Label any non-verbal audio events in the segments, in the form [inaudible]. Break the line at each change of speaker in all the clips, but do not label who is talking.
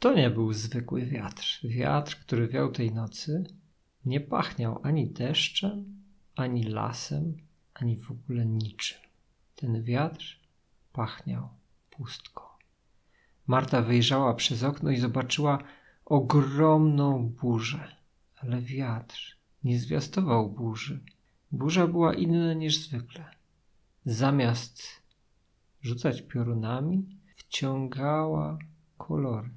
To nie był zwykły wiatr. Wiatr, który wiał tej nocy, nie pachniał ani deszczem, ani lasem, ani w ogóle niczym. Ten wiatr pachniał pustką. Marta wyjrzała przez okno i zobaczyła ogromną burzę, ale wiatr nie zwiastował burzy. Burza była inna niż zwykle. Zamiast rzucać piorunami, wciągała kolory.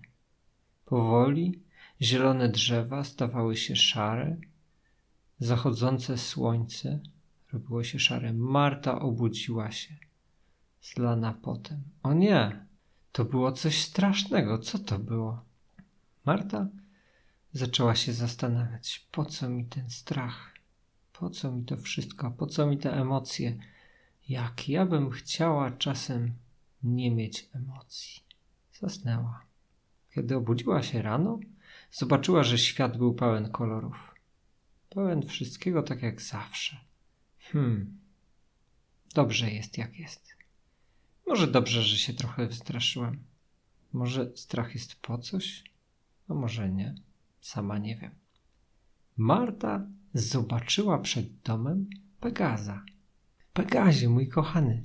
Powoli zielone drzewa stawały się szare, zachodzące słońce robiło się szare. Marta obudziła się, zlana potem. O nie, to było coś strasznego. Co to było? Marta zaczęła się zastanawiać, po co mi ten strach, po co mi to wszystko, po co mi te emocje. Jak ja bym chciała czasem nie mieć emocji. Zasnęła. Kiedy obudziła się rano, zobaczyła, że świat był pełen kolorów. Pełen wszystkiego tak jak zawsze. Hmm. Dobrze jest jak jest. Może dobrze, że się trochę wystraszyłem. Może strach jest po coś? A może nie. Sama nie wiem. Marta zobaczyła przed domem Pegaza. Pegazie, mój kochany,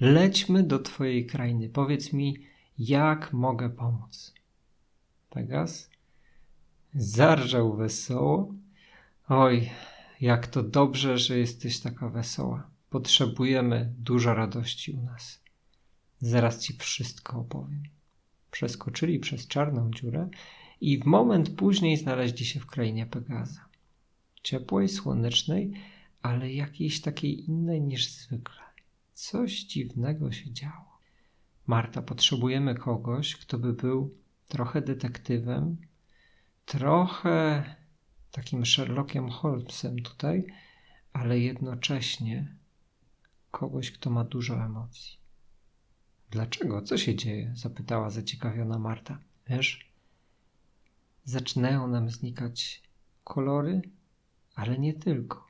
lećmy do twojej krainy. Powiedz mi, jak mogę pomóc? Pegas zarżał wesoło. Oj, jak to dobrze, że jesteś taka wesoła. Potrzebujemy dużo radości u nas. Zaraz ci wszystko opowiem. Przeskoczyli przez czarną dziurę i w moment później znaleźli się w krainie Pegaza. Ciepłej, słonecznej, ale jakiejś takiej innej niż zwykle. Coś dziwnego się działo. Marta, potrzebujemy kogoś, kto by był trochę detektywem, trochę takim Sherlockiem Holmesem tutaj, ale jednocześnie kogoś, kto ma dużo emocji. Dlaczego? Co się dzieje? zapytała zaciekawiona Marta. Wiesz, zaczynają nam znikać kolory, ale nie tylko.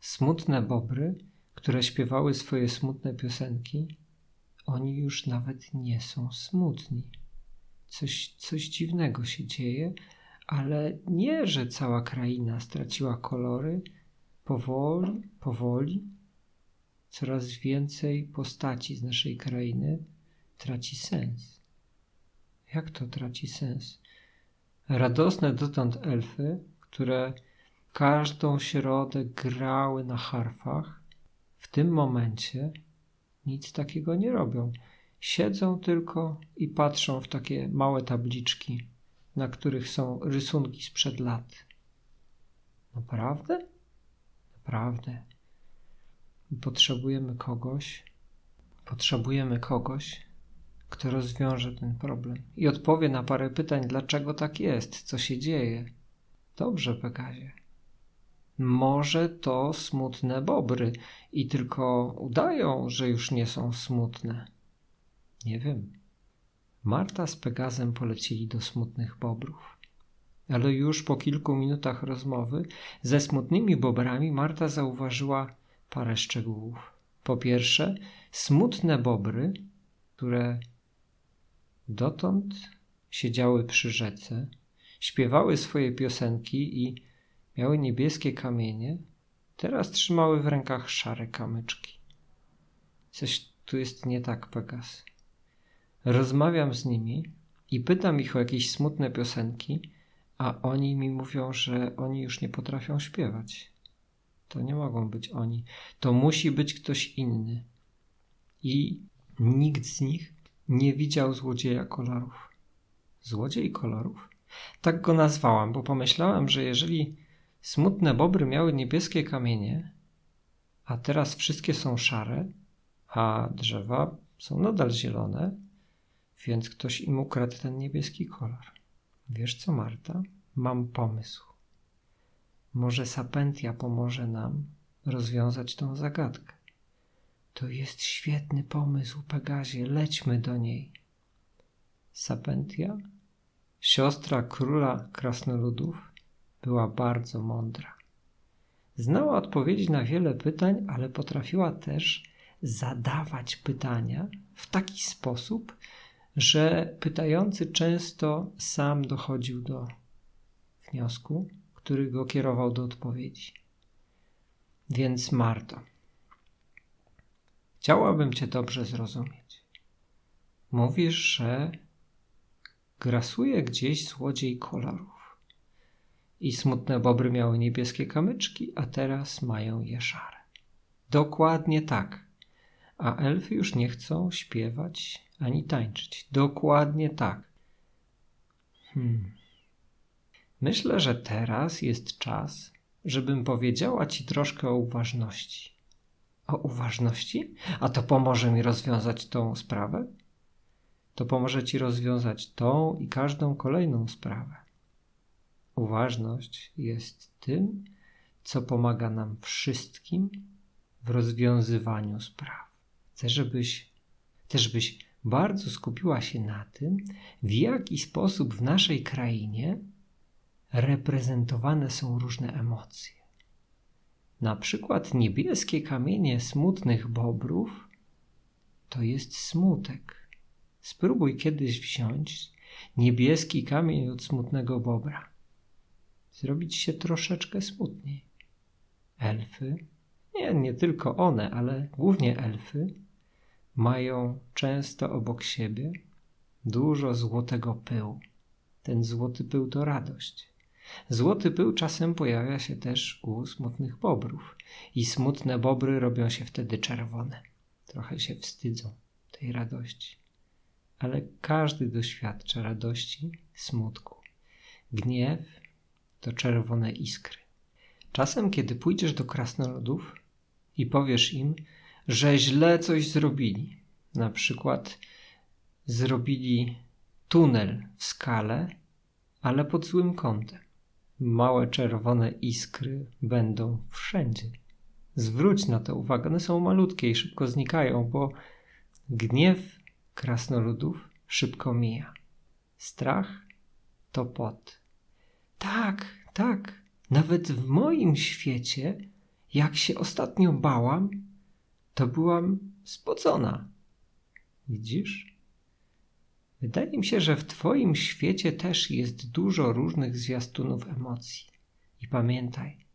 Smutne bobry, które śpiewały swoje smutne piosenki, oni już nawet nie są smutni. Coś, coś dziwnego się dzieje, ale nie, że cała kraina straciła kolory. Powoli, powoli, coraz więcej postaci z naszej krainy traci sens. Jak to traci sens? Radosne dotąd elfy, które każdą środę grały na harfach, w tym momencie nic takiego nie robią. Siedzą tylko i patrzą w takie małe tabliczki, na których są rysunki sprzed lat. Naprawdę? Naprawdę. Potrzebujemy kogoś, potrzebujemy kogoś, kto rozwiąże ten problem i odpowie na parę pytań, dlaczego tak jest, co się dzieje. Dobrze, Pegazie. Może to smutne bobry i tylko udają, że już nie są smutne. Nie wiem. Marta z Pegazem polecieli do smutnych bobrów. Ale już po kilku minutach rozmowy ze smutnymi bobrami Marta zauważyła parę szczegółów. Po pierwsze, smutne bobry, które dotąd siedziały przy rzece, śpiewały swoje piosenki i miały niebieskie kamienie, teraz trzymały w rękach szare kamyczki. Coś tu jest nie tak, Pegas. Rozmawiam z nimi i pytam ich o jakieś smutne piosenki, a oni mi mówią, że oni już nie potrafią śpiewać. To nie mogą być oni. To musi być ktoś inny. I nikt z nich nie widział złodzieja kolorów. Złodziej kolorów? Tak go nazwałam, bo pomyślałam, że jeżeli smutne bobry miały niebieskie kamienie, a teraz wszystkie są szare, a drzewa są nadal zielone, więc ktoś im ukradł ten niebieski kolor. Wiesz co, Marta? Mam pomysł. Może Sapentia pomoże nam rozwiązać tą zagadkę. To jest świetny pomysł, Pegazie, lećmy do niej. Sapentia, siostra króla krasnoludów, była bardzo mądra. Znała odpowiedzi na wiele pytań, ale potrafiła też zadawać pytania w taki sposób, że pytający często sam dochodził do wniosku, który go kierował do odpowiedzi. Więc Marto, chciałabym Cię dobrze zrozumieć. Mówisz, że grasuje gdzieś złodziej kolorów. I smutne bobry miały niebieskie kamyczki, a teraz mają je szare. Dokładnie tak. A elfy już nie chcą śpiewać ani tańczyć. Dokładnie tak. Hmm. Myślę, że teraz jest czas, żebym powiedziała ci troszkę o uważności. O uważności? A to pomoże mi rozwiązać tą sprawę? To pomoże ci rozwiązać tą i każdą kolejną sprawę. Uważność jest tym, co pomaga nam wszystkim w rozwiązywaniu spraw. Chcę, żebyś, chcę, żebyś bardzo skupiła się na tym, w jaki sposób w naszej krainie reprezentowane są różne emocje. Na przykład niebieskie kamienie smutnych bobrów to jest smutek. Spróbuj kiedyś wziąć niebieski kamień od smutnego bobra. Zrobić się troszeczkę smutniej. Elfy, nie, nie tylko one, ale głównie elfy, mają często obok siebie dużo złotego pyłu. Ten złoty pył to radość. Złoty pył czasem pojawia się też u smutnych bobrów i smutne bobry robią się wtedy czerwone. Trochę się wstydzą tej radości. Ale każdy doświadcza radości, smutku. Gniew to czerwone iskry. Czasem, kiedy pójdziesz do krasnoludów i powiesz im, że źle coś zrobili, na przykład zrobili tunel w skale, ale pod złym kątem małe czerwone iskry będą wszędzie. Zwróć na to uwagę, one są malutkie i szybko znikają, bo gniew krasnoludów szybko mija. Strach to pot. Tak, tak, nawet w moim świecie, jak się ostatnio bałam, to byłam spocona. Widzisz? Wydaje mi się, że w Twoim świecie też jest dużo różnych zwiastunów emocji. I pamiętaj,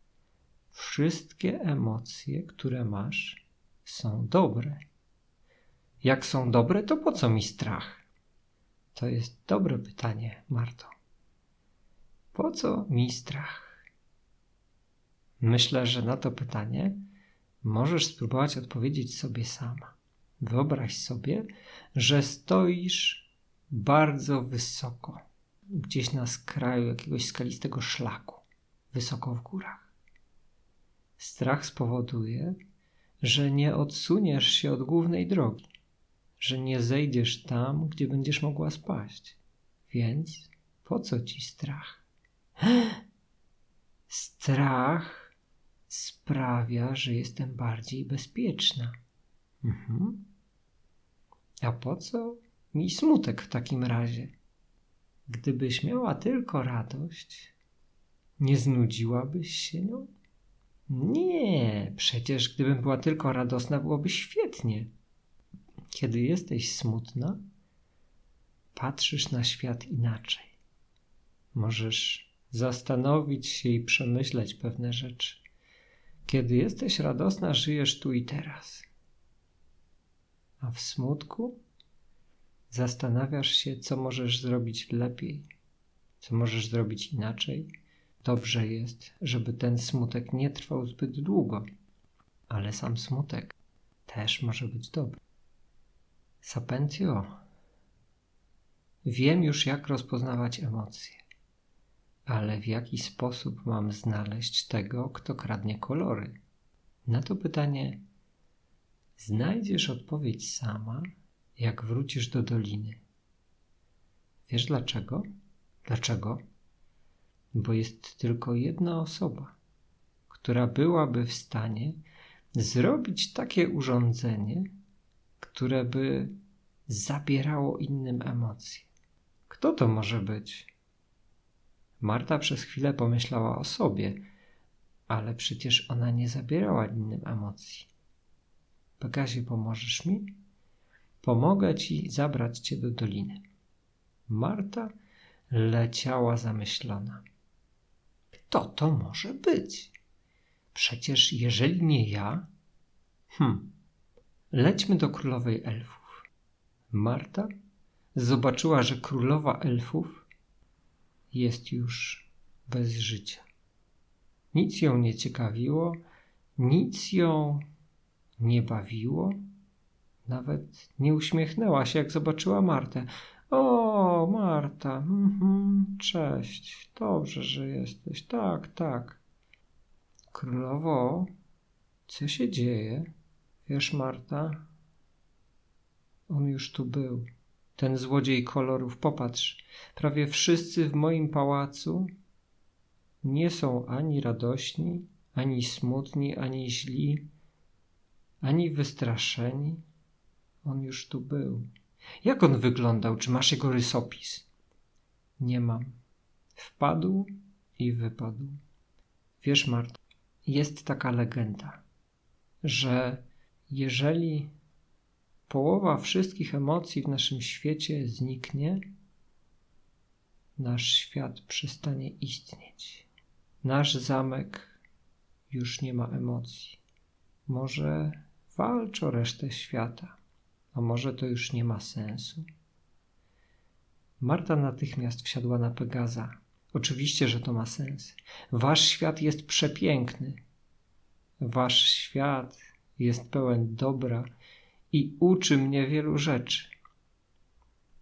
wszystkie emocje, które masz, są dobre. Jak są dobre, to po co mi strach? To jest dobre pytanie, Marto. Po co mi strach? Myślę, że na to pytanie możesz spróbować odpowiedzieć sobie sama. Wyobraź sobie, że stoisz bardzo wysoko, gdzieś na skraju jakiegoś skalistego szlaku, wysoko w górach. Strach spowoduje, że nie odsuniesz się od głównej drogi, że nie zejdziesz tam, gdzie będziesz mogła spaść. Więc po co ci strach? [gasps] Strach sprawia, że jestem bardziej bezpieczna. Mhm. A po co mi smutek w takim razie. Gdybyś miała tylko radość, nie znudziłabyś się nią? Nie, przecież gdybym była tylko radosna, byłoby świetnie. Kiedy jesteś smutna, patrzysz na świat inaczej. Możesz zastanowić się i przemyśleć pewne rzeczy. Kiedy jesteś radosna, żyjesz tu i teraz. A w smutku zastanawiasz się, co możesz zrobić lepiej, co możesz zrobić inaczej. Dobrze jest, żeby ten smutek nie trwał zbyt długo, ale sam smutek też może być dobry. Sapentio, wiem już, jak rozpoznawać emocje, ale w jaki sposób mam znaleźć tego, kto kradnie kolory? Na to pytanie znajdziesz odpowiedź sama jak wrócisz do doliny. Wiesz dlaczego? Dlaczego? Bo jest tylko jedna osoba, która byłaby w stanie zrobić takie urządzenie, które by zabierało innym emocje. Kto to może być? Marta przez chwilę pomyślała o sobie, ale przecież ona nie zabierała innym emocji. Pegazie, pomożesz mi? Pomogę ci zabrać cię do doliny. Marta leciała zamyślona. Kto to może być? Przecież jeżeli nie ja. Hm. Lećmy do królowej elfów. Marta zobaczyła, że królowa elfów jest już bez życia. Nic ją nie ciekawiło, nic ją nie bawiło, nawet nie uśmiechnęła się, jak zobaczyła Martę. O, Marta, mhm, cześć, dobrze, że jesteś. Tak, tak. Królowo, co się dzieje? Wiesz, Marta, on już tu był. Ten złodziej kolorów, popatrz, prawie wszyscy w moim pałacu nie są ani radośni, ani smutni, ani źli, ani wystraszeni. On już tu był. Jak on wyglądał? Czy masz jego rysopis? Nie mam. Wpadł i wypadł. Wiesz, Mart, jest taka legenda, że jeżeli połowa wszystkich emocji w naszym świecie zniknie, nasz świat przestanie istnieć. Nasz zamek już nie ma emocji. Może walcz o resztę świata, a może to już nie ma sensu. Marta natychmiast wsiadła na Pegaza. Oczywiście, że to ma sens. Wasz świat jest przepiękny. Wasz świat jest pełen dobra i uczy mnie wielu rzeczy.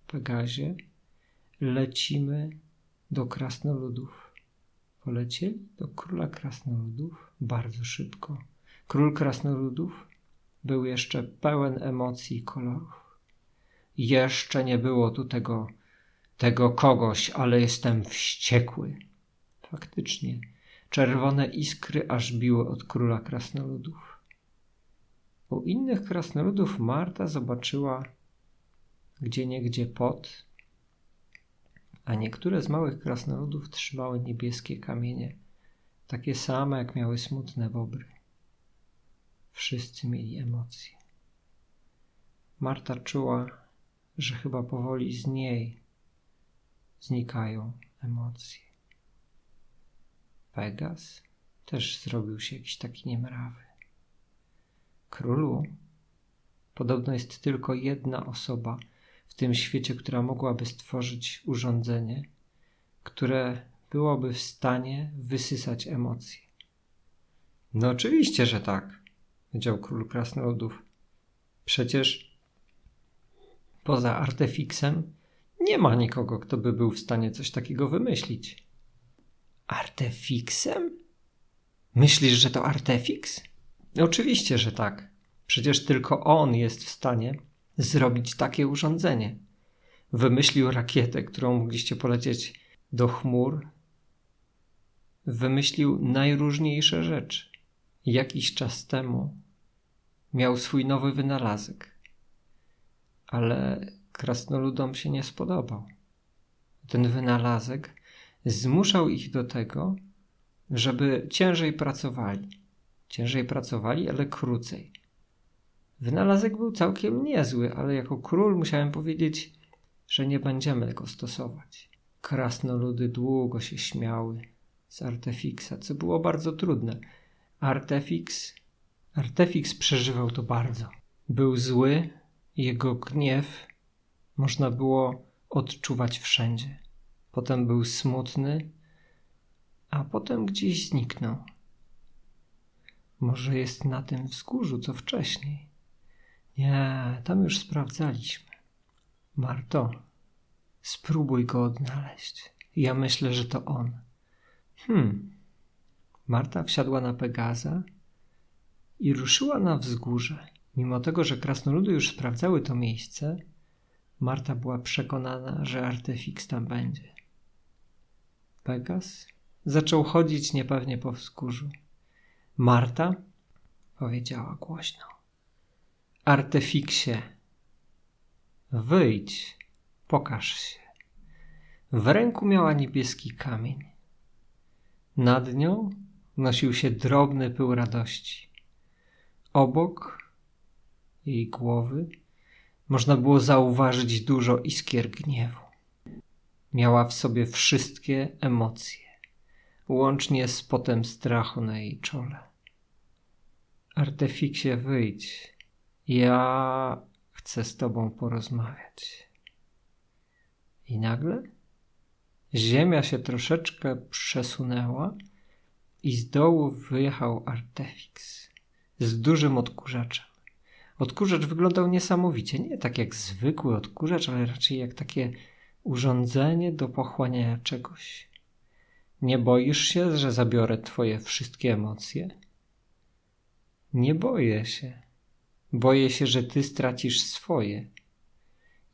Pegazie, lecimy do krasnoludów. Polecieli do króla krasnoludów bardzo szybko. Król krasnoludów był jeszcze pełen emocji i kolorów. Jeszcze nie było tu tego, tego kogoś, ale jestem wściekły. Faktycznie, czerwone iskry aż biły od króla krasnoludów. U innych krasnoludów Marta zobaczyła gdzie niegdzie pot, a niektóre z małych krasnoludów trzymały niebieskie kamienie, takie same jak miały smutne bobry. Wszyscy mieli emocje. Marta czuła, że chyba powoli z niej znikają emocje. Pegas też zrobił się jakiś taki niemrawy. Królu podobno jest tylko jedna osoba w tym świecie, która mogłaby stworzyć urządzenie, które byłoby w stanie wysysać emocje. No oczywiście, że tak, powiedział król krasnoludów. Przecież poza artefixem nie ma nikogo, kto by był w stanie coś takiego wymyślić. Artefixem? Myślisz, że to artefix? Oczywiście, że tak. Przecież tylko on jest w stanie zrobić takie urządzenie. Wymyślił rakietę, którą mogliście polecieć do chmur. Wymyślił najróżniejsze rzeczy. Jakiś czas temu miał swój nowy wynalazek, ale krasnoludom się nie spodobał. Ten wynalazek zmuszał ich do tego, żeby ciężej pracowali. Ciężej pracowali, ale krócej. Wynalazek był całkiem niezły, ale jako król musiałem powiedzieć, że nie będziemy go stosować. Krasnoludy długo się śmiały z Artefixa, co było bardzo trudne. Artefix, Artefix przeżywał to bardzo. Był zły, jego gniew można było odczuwać wszędzie. Potem był smutny, a potem gdzieś zniknął. Może jest na tym wzgórzu, co wcześniej. Nie, tam już sprawdzaliśmy. Marto, spróbuj go odnaleźć. Ja myślę, że to on. Hmm. Marta wsiadła na Pegaza i ruszyła na wzgórze. Mimo tego, że krasnoludy już sprawdzały to miejsce, Marta była przekonana, że artefix tam będzie. Pegas zaczął chodzić niepewnie po wzgórzu. Marta powiedziała głośno. Artefiksie, wyjdź, pokaż się. W ręku miała niebieski kamień. Nad nią nosił się drobny pył radości. Obok jej głowy można było zauważyć dużo iskier gniewu. Miała w sobie wszystkie emocje, łącznie z potem strachu na jej czole. Artefiksie, wyjdź. Ja chcę z tobą porozmawiać. I nagle ziemia się troszeczkę przesunęła i z dołu wyjechał Artefix z dużym odkurzaczem. Odkurzacz wyglądał niesamowicie, nie tak jak zwykły odkurzacz, ale raczej jak takie urządzenie do pochłaniania czegoś. Nie boisz się, że zabiorę twoje wszystkie emocje? Nie boję się. Boję się, że ty stracisz swoje.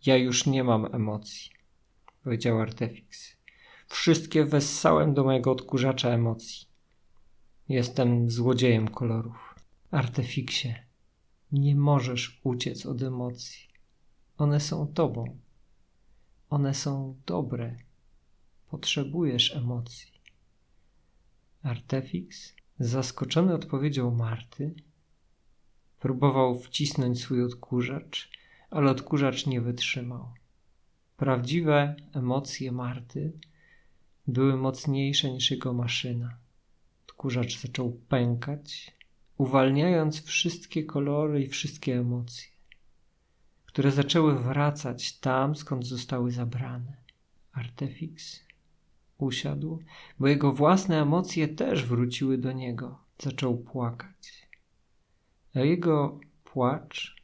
Ja już nie mam emocji, powiedział Artefix. Wszystkie wessałem do mojego odkurzacza emocji. Jestem złodziejem kolorów. Artefiksie, nie możesz uciec od emocji. One są tobą. One są dobre. Potrzebujesz emocji. Artefix, zaskoczony odpowiedzią Marty, próbował wcisnąć swój odkurzacz, ale odkurzacz nie wytrzymał. Prawdziwe emocje Marty były mocniejsze niż jego maszyna. Odkurzacz zaczął pękać, uwalniając wszystkie kolory i wszystkie emocje, które zaczęły wracać tam, skąd zostały zabrane. Artefix usiadł, bo jego własne emocje też wróciły do niego. Zaczął płakać. A jego płacz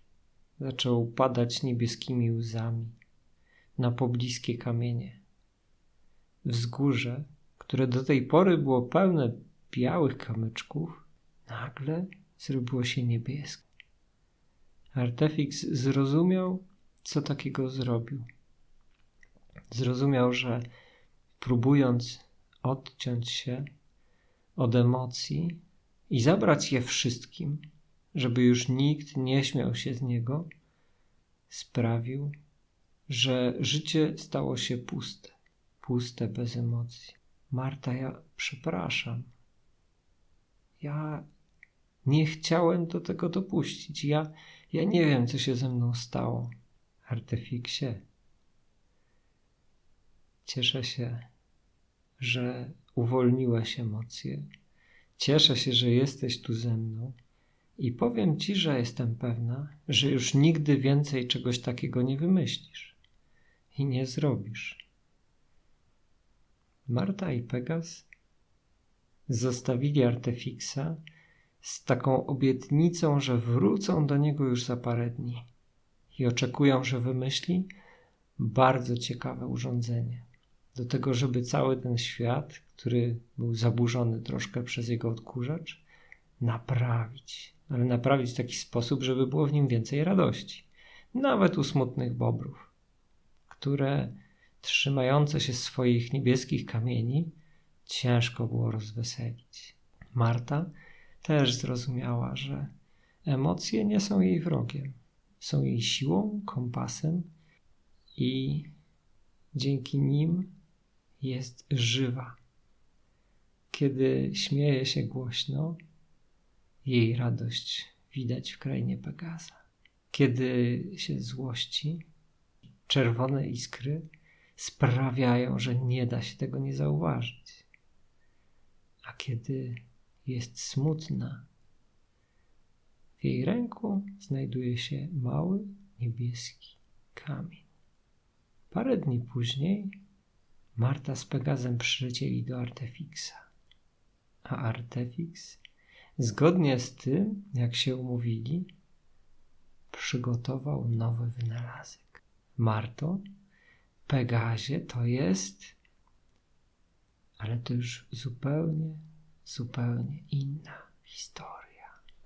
zaczął padać niebieskimi łzami na pobliskie kamienie. Wzgórze, które do tej pory było pełne białych kamyczków, nagle zrobiło się niebieskie. Artefix zrozumiał, co takiego zrobił. Zrozumiał, że próbując odciąć się od emocji i zabrać je wszystkim, żeby już nikt nie śmiał się z niego, sprawił, że życie stało się puste, puste bez emocji. Marta, ja przepraszam. Ja nie chciałem do tego dopuścić. Ja, ja nie wiem, co się ze mną stało. Artefiksie. Cieszę się, że uwolniłeś emocje. Cieszę się, że jesteś tu ze mną. I powiem ci, że jestem pewna, że już nigdy więcej czegoś takiego nie wymyślisz i nie zrobisz. Marta i Pegas zostawili Artefiksa z taką obietnicą, że wrócą do niego już za parę dni i oczekują, że wymyśli bardzo ciekawe urządzenie. Do tego, żeby cały ten świat, który był zaburzony troszkę przez jego odkurzacz, naprawić. Ale naprawić w taki sposób, żeby było w nim więcej radości. Nawet u smutnych bobrów, które trzymające się swoich niebieskich kamieni ciężko było rozweselić. Marta też zrozumiała, że emocje nie są jej wrogiem. Są jej siłą, kompasem i dzięki nim jest żywa. Kiedy śmieje się głośno, jej radość widać w krainie Pegaza. Kiedy się złości, czerwone iskry sprawiają, że nie da się tego nie zauważyć. A kiedy jest smutna. W jej ręku znajduje się mały niebieski kamień. Parę dni później Marta z Pegazem przylecieli do Artefixa. A Artefix, zgodnie z tym, jak się umówili, przygotował nowy wynalazek. Marto, Pegazie to jest, ale to już zupełnie zupełnie inna historia.